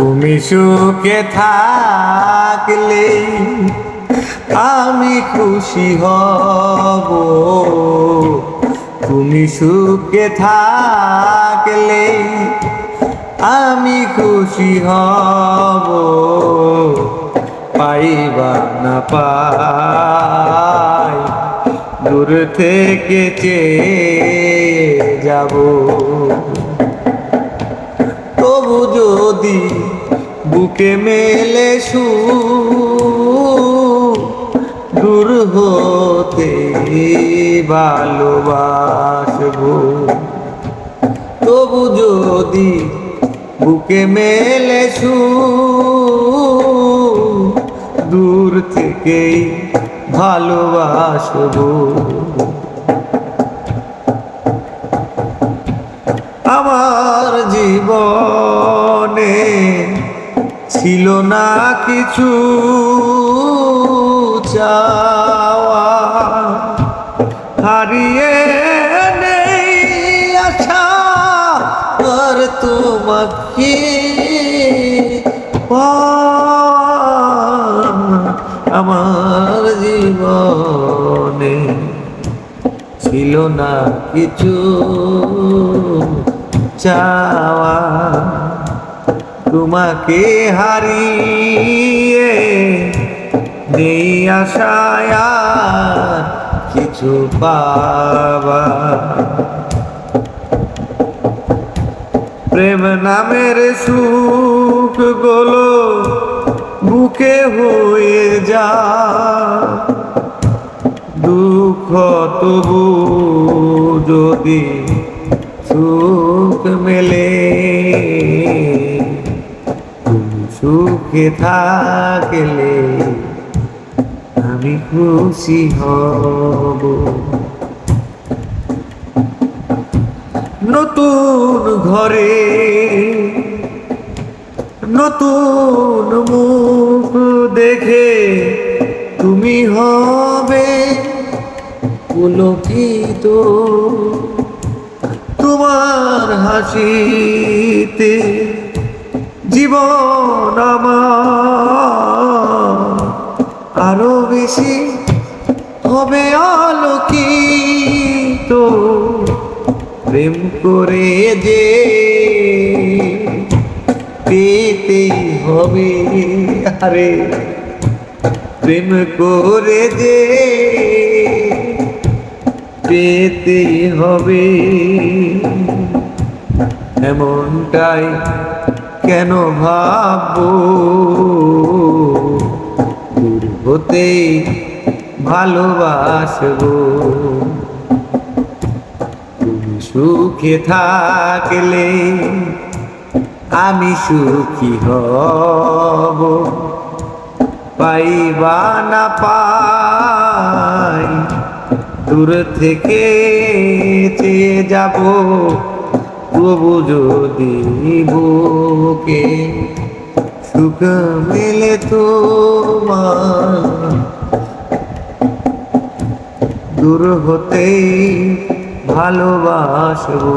তুমি সুখে থাকলে আমি খুশি হব। তুমি সুখে থাকলে আমি খুশি হব। পাইবা না পাই, দূর থেকে চেয়ে যাব। যদি বুকে মেলে সু দূর হতে ভালোবাসবো। তবু যদি বুকে মেলে সু দূর থেকেই ভালোবাসবো। আমার জীবনে ছিল না কিছু চাওয়া। হারিয়ে নেই আশা, আর তোমাকে আমার জীবনে ছিল না কিছু চাওয়া। তোমাকে হারিয়ে নেই আশায় কিছু পাবা প্রেম নামের সুখগুলো বুকে হয়ে যা। দুঃখ তবু যদি সুখ মেলে সুখে থাকলে আমি খুশি হব। নতুন ঘরে, নতুন মুখ দেখে তুমি হবে পুলকিত। তোমার হাসিতে জীবন আরও বেশি হবে আলোকিত। প্রেম করে যে পেতেই হবে আরে, প্রেম করে যে পেতেই হবে। এমনটাই কেন ভাববো? দূর হতেই ভালোবাসবো। তুমি সুখে থাকলে আমি সুখী হব। পাইবা না পাই, দূর থেকে চেয়ে যাব। তবু যদি বুকে। সুখ মেলে তোমার। দূর হতেই ভালোবাসবো।